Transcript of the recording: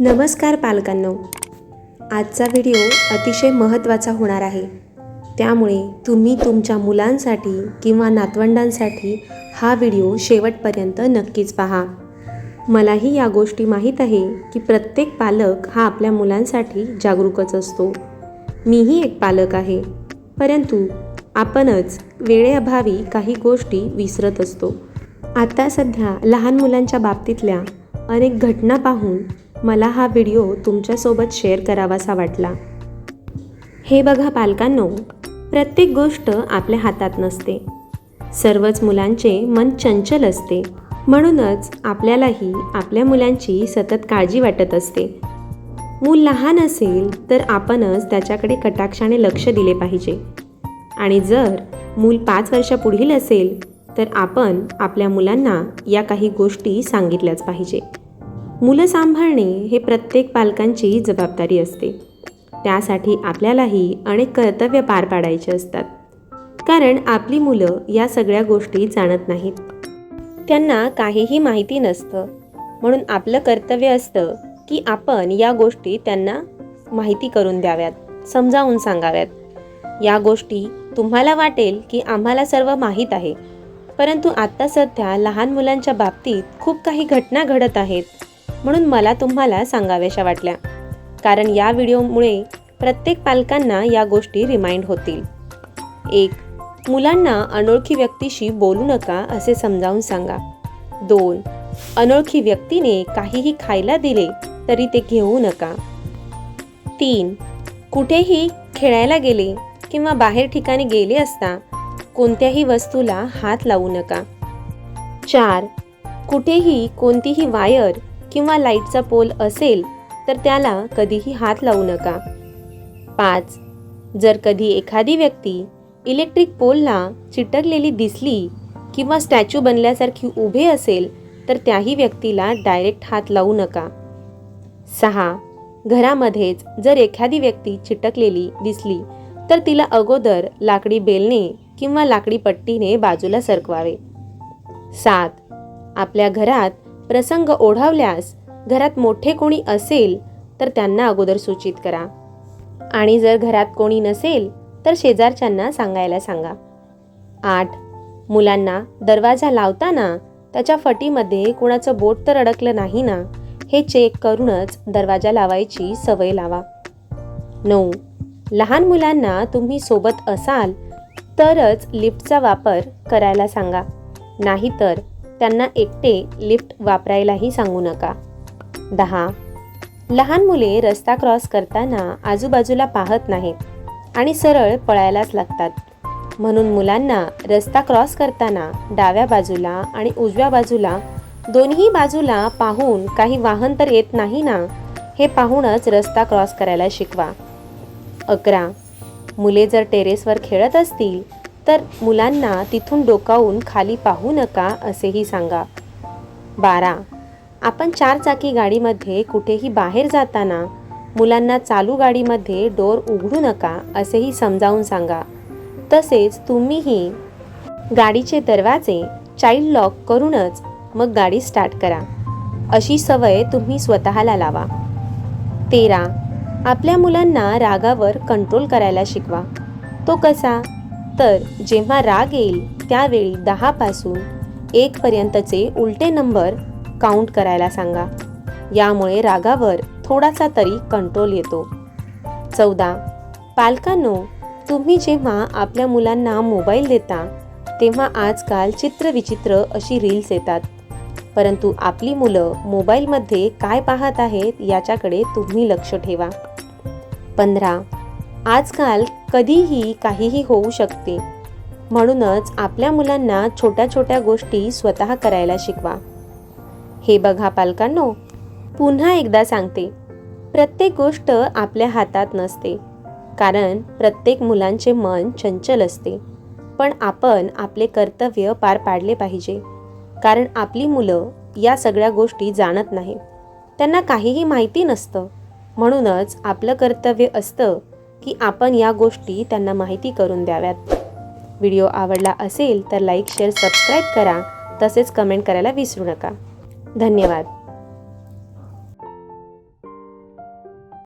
नमस्कार पालकांनो. आजचा व्हिडिओ अतिशय महत्त्वाचा होणार आहे. त्यामुळे तुम्ही तुमच्या मुलांसाठी किंवा नातवंडांसाठी हा व्हिडिओ शेवटपर्यंत नक्कीच पहा. मलाही या गोष्टी माहीत आहे की प्रत्येक पालक हा आपल्या मुलांसाठी जागरूकच असतो. मीही एक पालक आहे. परंतु आपणच वेळेअभावी काही गोष्टी विसरत असतो. आता सध्या लहान मुलांच्या बाबतीतल्या अनेक घटना पाहून मला हा व्हिडिओ तुमच्यासोबत शेअर करावासा वाटला. हे बघा पालकांनो प्रत्येक गोष्ट आपल्या हातात नसते. सर्वच मुलांचे मन चंचल असते. म्हणूनच आपल्यालाही आपल्या मुलांची सतत काळजी वाटत असते. मूल लहान असेल तर आपणच त्याच्याकडे कटाक्षाने लक्ष दिले पाहिजे. आणि जर मूल पाच वर्षापुढील असेल तर आपण आपल्या मुलांना या काही गोष्टी सांगितल्याच पाहिजे. मुलं सांभाळणे हे प्रत्येक पालकांची जबाबदारी असते. त्यासाठी आपल्यालाही अनेक कर्तव्य पार पाडायचे असतात. कारण आपली मुलं या सगळ्या गोष्टी जाणत नाहीत. त्यांना काहीही माहिती नसतं. म्हणून आपलं कर्तव्य असतं की आपण या गोष्टी त्यांना माहिती करून द्याव्यात समजावून सांगाव्यात. या गोष्टी तुम्हाला वाटेल की आम्हाला सर्व माहीत आहे. परंतु आत्ता सध्या लहान मुलांच्या बाबतीत खूप काही घटना घडत आहेत. म्हणून मला तुम्हाला सांगाव्याशा वाटल्या. कारण या व्हिडिओमुळे प्रत्येक पालकांना या गोष्टी रिमाइंड होतील. एक मुलांना अनोळखी व्यक्तीशी बोलू नका असे समजावून सांगा. दोन अनोळखी व्यक्तीने काहीही खायला दिले तरी ते घेऊ नका. तीन कुठेही खेळायला गेले किंवा बाहेर ठिकाणी गेले असता कोणत्याही वस्तूला हात लावू नका. चार कुठेही कोणतीही वायर किंवा लाईटचा पोल असेल तर त्याला कधीही हात लावू नका. पाच जर कधी एखादी व्यक्ती इलेक्ट्रिक पोलला चिटकलेली दिसली किंवा स्टॅच्यू बनल्यासारखी उभे असेल तर त्याही व्यक्तीला डायरेक्ट हात लावू नका. सहा घरामध्येच जर एखादी व्यक्ती चिटकलेली दिसली तर तिला अगोदर लाकडी बेलने किंवा लाकडी पट्टीने बाजूला सरकवावे. सात आपल्या घरात प्रसंग ओढावल्यास घरात मोठे कोणी असेल तर त्यांना अगोदर सूचित करा. आणि जर घरात कोणी नसेल तर शेजारच्यांना सांगायला सांगा. आठ. मुलांना दरवाजा लावताना त्याच्या फटीमध्ये कुणाचं बोट तर अडकलं नाही ना हे चेक करूनच दरवाजा लावायची सवय लावा. नऊ. लहान मुलांना तुम्ही सोबत असाल तरच लिफ्टचा वापर करायला सांगा. नाहीतर त्यांना एकटे लिफ्ट वापरायलाही सांगू नका. दहा. लहान मुले रस्ता क्रॉस करताना आजूबाजूला पाहत नाहीत आणि सरळ पळायलाच लागतात. म्हणून मुलांना रस्ता क्रॉस करताना डाव्या बाजूला आणि उजव्या बाजूला दोन्ही बाजूला पाहून काही वाहन तर येत नाही ना हे पाहूनच रस्ता क्रॉस करायला शिकवा. अकरा. मुले जर टेरेसवर खेळत असतील तर मुलांना तिथून डोकावून खाली पाहू नका असेही सांगा. बारा. आपण चार चाकी गाडीमध्ये कुठेही बाहेर जाताना मुलांना चालू गाडीमध्ये डोर उघडू नका असेही समजावून सांगा. तसेच तुम्हीही गाडीचे दरवाजे चाइल्ड लॉक करूनच मग गाडी स्टार्ट करा. अशी सवय तुम्ही स्वतःला लावा. तेरा. आपल्या मुलांना रागावर कंट्रोल करायला शिकवा. तो कसा? तर जेव्हा राग येईल त्यावेळी दहापासून एकपर्यंतचे उलटे नंबर काउंट करायला सांगा. यामुळे रागावर थोडासा तरी कंट्रोल येतो. चौदा. पालकांनो तुम्ही जेव्हा आपल्या मुलांना मोबाईल देता तेव्हा आजकाल चित्रविचित्र अशी रील्स येतात. परंतु आपली मुलं मोबाईलमध्ये काय पाहत आहेत याच्याकडे तुम्ही लक्ष ठेवा. पंधरा. आजकाल कधीही काहीही होऊ शकते. म्हणूनच आपल्या मुलांना छोट्या छोट्या गोष्टी स्वतः करायला शिकवा. हे बघा पालकांनो पुन्हा एकदा सांगते. प्रत्येक गोष्ट आपल्या हातात नसते. कारण प्रत्येक मुलांचे मन चंचल असते. पण आपण आपले कर्तव्य पार पाडले पाहिजे. कारण आपली मुलं या सगळ्या गोष्टी जाणत नाही. त्यांना काहीही माहिती नसतं. म्हणूनच आपलं कर्तव्य असतं की आपण या गोष्टी त्यांना माहिती करून द्याव्यात. व्हिडिओ आवडला असेल तर लाईक शेअर सबस्क्राईब करा. तसेच कमेंट करायला विसरू नका. धन्यवाद.